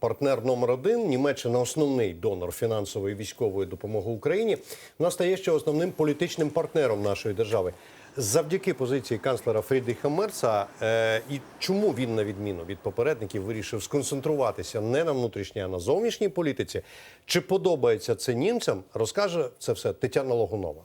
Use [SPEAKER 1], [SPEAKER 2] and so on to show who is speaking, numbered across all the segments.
[SPEAKER 1] Партнер номер один Німеччина основний донор фінансової військової допомоги Україні. Вона стає ще основним політичним партнером нашої держави. Завдяки позиції канцлера Фрідріха Мерца, е, і чому він, на відміну від попередників, вирішив сконцентруватися не на внутрішній, а на зовнішній політиці. Чи подобається це німцям? Розкаже це все Тетяна Логунова.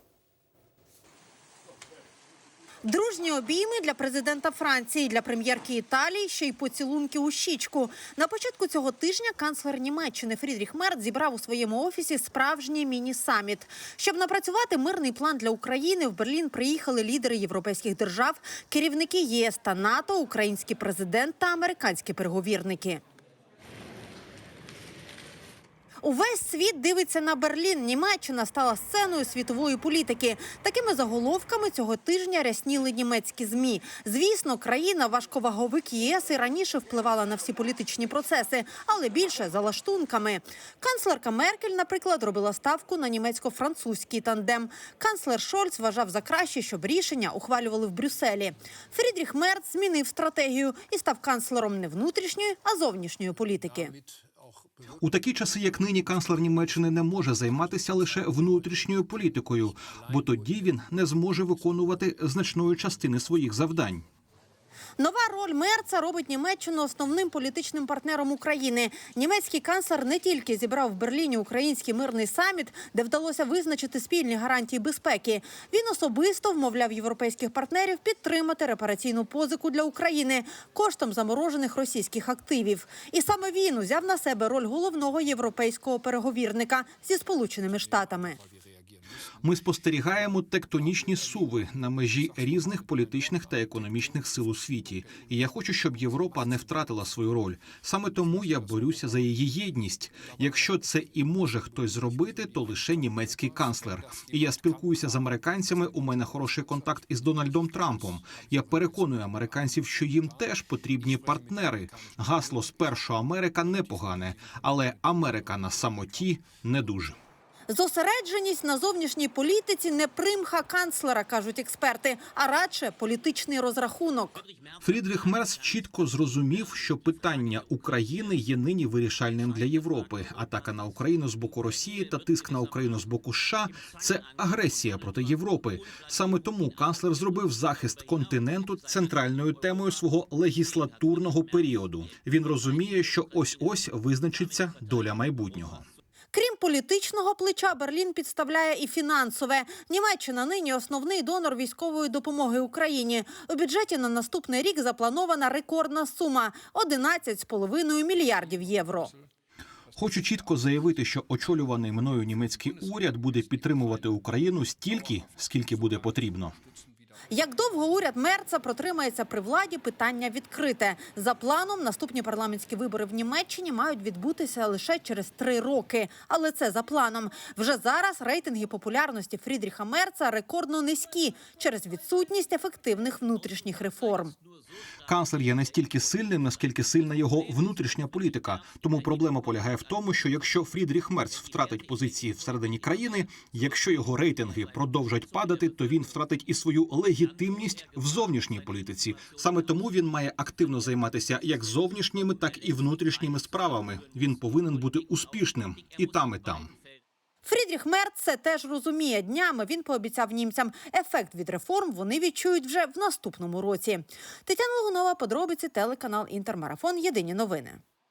[SPEAKER 2] Дружні обійми для президента Франції, для прем'єрки Італії, ще й поцілунки у щічку. На початку цього тижня канцлер Німеччини Фрідріх Мерц зібрав у своєму офісі справжній міні-саміт. Щоб напрацювати мирний план для України, в Берлін приїхали лідери європейських держав, керівники ЄС та НАТО, український президент та американські переговірники. Увесь світ дивиться на Берлін. Німеччина стала сценою світової політики. Такими заголовками цього тижня рясніли німецькі змі. Звісно, країна важковаговик ЄС і раніше впливала на всі політичні процеси, але більше за лаштунками. Канцлерка Меркель, наприклад, робила ставку на німецько-французький тандем. Канцлер Шольц вважав за краще, щоб рішення ухвалювали в Брюсселі. Фрідріх Мерц змінив стратегію і став канцлером не внутрішньої, а зовнішньої політики.
[SPEAKER 3] У такі часи, як нині, канцлер Німеччини не може займатися лише внутрішньою політикою, бо тоді він не зможе виконувати значної частини своїх завдань.
[SPEAKER 2] Нова роль Мерца робить Німеччину основним політичним партнером України. Німецький канцлер не тільки зібрав в Берліні український мирний саміт, де вдалося визначити спільні гарантії безпеки. Він особисто вмовляв європейських партнерів підтримати репараційну позику для України коштом заморожених російських активів. І саме він узяв на себе роль головного європейського переговірника зі Сполученими Штатами.
[SPEAKER 3] Ми спостерігаємо тектонічні суви на межі різних політичних та економічних сил у світі. І я хочу, щоб Європа не втратила свою роль. Саме тому я борюся за її єдність. Якщо це і може хтось зробити, то лише німецький канцлер. І я спілкуюся з американцями. У мене хороший контакт із Дональдом Трампом. Я переконую американців, що їм теж потрібні партнери. Гасло спершу Америка непогане, але Америка на самоті не дуже.
[SPEAKER 2] Зосередженість на зовнішній політиці не примха канцлера, кажуть експерти, а радше політичний розрахунок.
[SPEAKER 3] Фрідріх Мерц чітко зрозумів, що питання України є нині вирішальним для Європи. Атака на Україну з боку Росії та тиск на Україну з боку США – це агресія проти Європи. Саме тому канцлер зробив захист континенту центральною темою свого легіслатурного періоду. Він розуміє, що ось ось визначиться доля майбутнього.
[SPEAKER 2] Крім політичного плеча, Берлін підставляє і фінансове. Німеччина нині основний донор військової допомоги Україні. У бюджеті на наступний рік запланована рекордна сума 11,5 мільярдів євро.
[SPEAKER 3] Хочу чітко заявити, що очолюваний мною німецький уряд буде підтримувати Україну стільки, скільки буде потрібно.
[SPEAKER 2] Як довго уряд Мерца протримається при владі, питання відкрите. За планом, наступні парламентські вибори в Німеччині мають відбутися лише через три роки. Але це за планом. Вже зараз рейтинги популярності Фрідріха Мерца рекордно низькі через відсутність ефективних внутрішніх реформ.
[SPEAKER 3] Канцлер є настільки сильним, наскільки сильна його внутрішня політика. Тому проблема полягає в тому, що якщо Фрідріх Мерц втратить позиції всередині країни, якщо його рейтинги продовжать падати, то він втратить і свою легітимність в зовнішній політиці. Саме тому він має активно займатися як зовнішніми, так і внутрішніми справами. Він повинен бути успішним і там, і там.
[SPEAKER 2] Фрідріх Мерц це теж розуміє. Днями він пообіцяв німцям. Ефект від реформ вони відчують вже в наступному році. Тетяна Логунова, подробиці, телеканал Інтермарафон. Єдині новини.